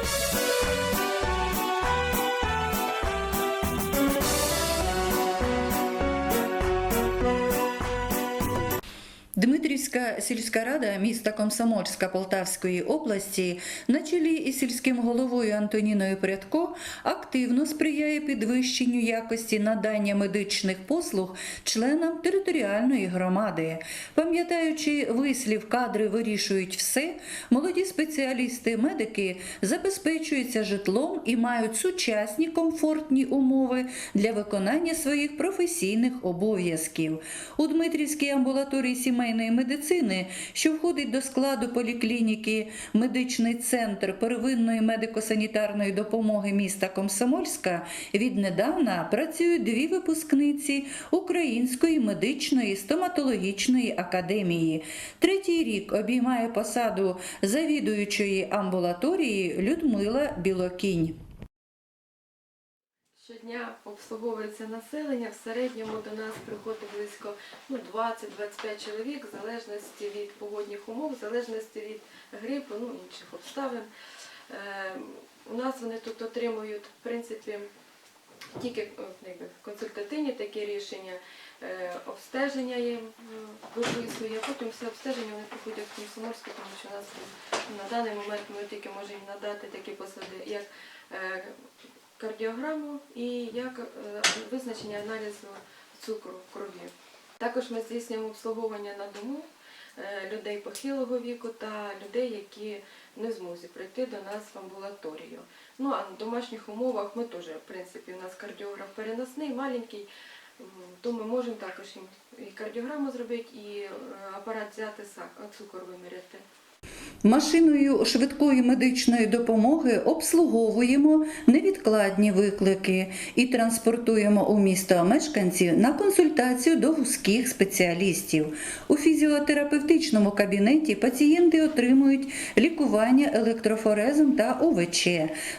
Bye. Дмитрівська сільська рада міста Комсомольська Полтавської області на чолі із сільським головою Антоніною Прядко активно сприяє підвищенню якості надання медичних послуг членам територіальної громади. Пам'ятаючи вислів кадри вирішують все, молоді спеціалісти-медики забезпечуються житлом і мають сучасні комфортні умови для виконання своїх професійних обов'язків. У Дмитрівській амбулаторії сімейної медицини, що входить до складу поліклініки Медичний центр первинної медико-санітарної допомоги міста Комсомольська, віднедавна працюють дві випускниці Української медичної стоматологічної академії. Третій рік обіймає посаду завідуючої амбулаторії Людмила Білокінь. Щодня обслуговується населення. В середньому до нас приходить близько ну, 20-25 чоловік, в залежності від погодних умов, в залежності від грипу, ну інших обставин. Е, у нас вони тут отримують, в принципі, тільки е, консультативні такі рішення, е, обстеження їм виписує, а потім все обстеження вони проходять в Комсомольську, тому що у нас ну, на даний момент ми тільки можемо надати такі посади, як кардіограму і як е, визначення аналізу цукру в крові. Також ми здійснюємо обслуговування на дому е, людей похилого віку та людей, які не змозі прийти до нас в амбулаторію. Ну а в домашніх умовах ми теж, в принципі, у нас кардіограф переносний, маленький, то ми можемо також і кардіограму зробити, і е, апарат взяти цукор виміряти. Машиною швидкої медичної допомоги обслуговуємо невідкладні виклики і транспортуємо у місто мешканців на консультацію до вузьких спеціалістів. У фізіотерапевтичному кабінеті пацієнти отримують лікування електрофорезом та ОВЧ.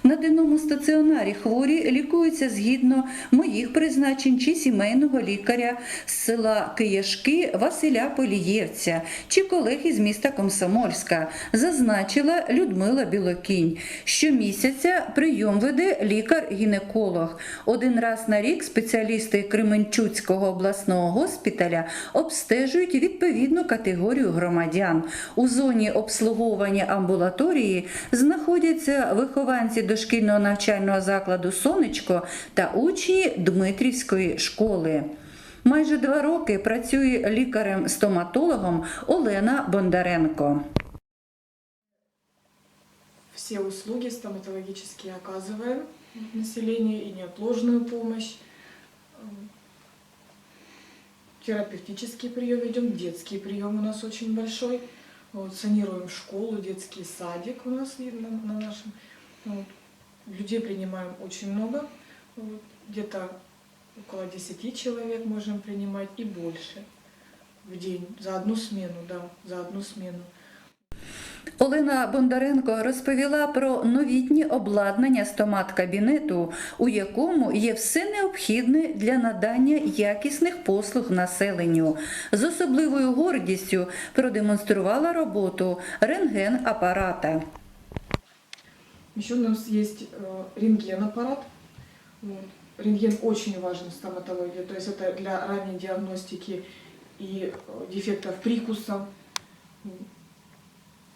На денному стаціонарі хворі лікуються згідно моїх призначень чи сімейного лікаря з села Кияшки Василя Полієвця чи колег із міста Комсомольська, зазначила Людмила Білокінь. Щомісяця прийом веде лікар-гінеколог. Один раз на рік спеціалісти Кременчуцького обласного госпіталя обстежують відповідну категорію громадян. У зоні обслуговування амбулаторії знаходяться вихованці дошкільного навчального закладу Сонечко та учні Дмитрівської школи. Майже два роки працює лікарем-стоматологом Олена Бондаренко. Все услуги стоматологические оказываем населению и неотложную помощь. Эм, Терапевтический прием ведем, детский прием у нас очень большой. Вот, санируем школу, детский садик у нас на, на нашем. Вот. Людей принимаем очень много, вот, где-то около 10 человек можем принимать и больше в день, за одну смену, да, за одну смену. Олена Бондаренко розповіла про новітнє обладнання стомат-кабінету, у якому є все необхідне для надання якісних послуг населенню. З особливою гордістю продемонструвала роботу рентген-апарата. Еще у нас есть э, рентген-аппарат. Вот. Рентген очень важен в стоматологии, то есть это для ранней диагностики и э, дефектов прикуса, м,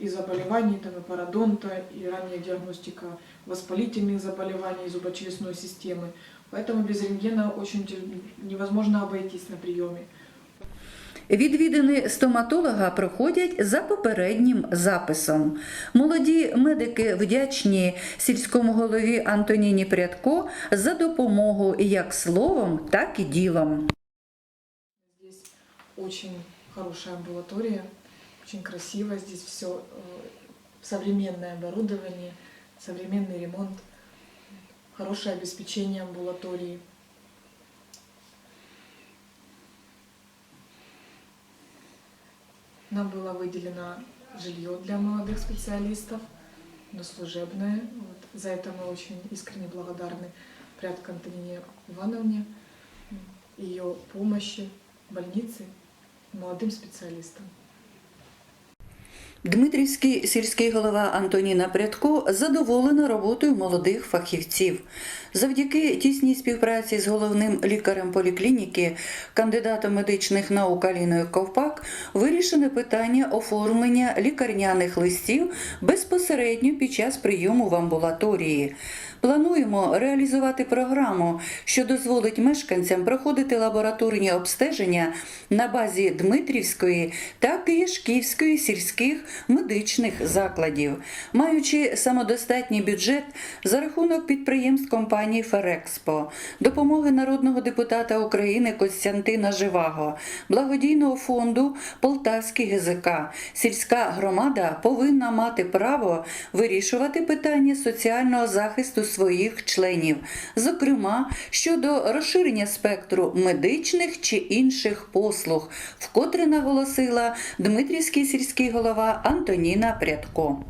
и заболеваний, там, и пародонта, и ранняя диагностика воспалительных заболеваний зубочелюстной системы. Поэтому без рентгена очень тя- невозможно обойтись на приеме. Відвідини стоматолога проходять за попереднім записом. Молоді медики вдячні сільському голові Антоніні Прядко за допомогу як словом, так і ділом. Здесь очень хорошая амбулатория, Очень красиво. Здесь все современное оборудование, современный ремонт, хорошее обеспечение амбулатории. Нам было выделено жилье для молодых специалистов, но служебное. Вот. За это мы очень искренне благодарны Прядко Антонине Ивановне, ее помощи больнице, молодым специалистам. Дмитрівський сільський голова Антоніна Прядко задоволена роботою молодих фахівців. Завдяки тісній співпраці з головним лікарем поліклініки, кандидатом медичних наук Аліною Ковпак, вирішене питання оформлення лікарняних листів безпосередньо під час прийому в амбулаторії. Плануємо реалізувати програму, що дозволить мешканцям проходити лабораторні обстеження на базі Дмитрівської та Київської сільських медичних закладів, маючи самодостатній бюджет за рахунок підприємств компанії Ферекспо, допомоги народного депутата України Костянтина Живаго, благодійного фонду Полтавський ГЗК. Сільська громада повинна мати право вирішувати питання соціального захисту своїх членів, зокрема щодо розширення спектру медичних чи інших послуг, вкотре наголосила Дмитрівський сільський голова Антоніна Прядко.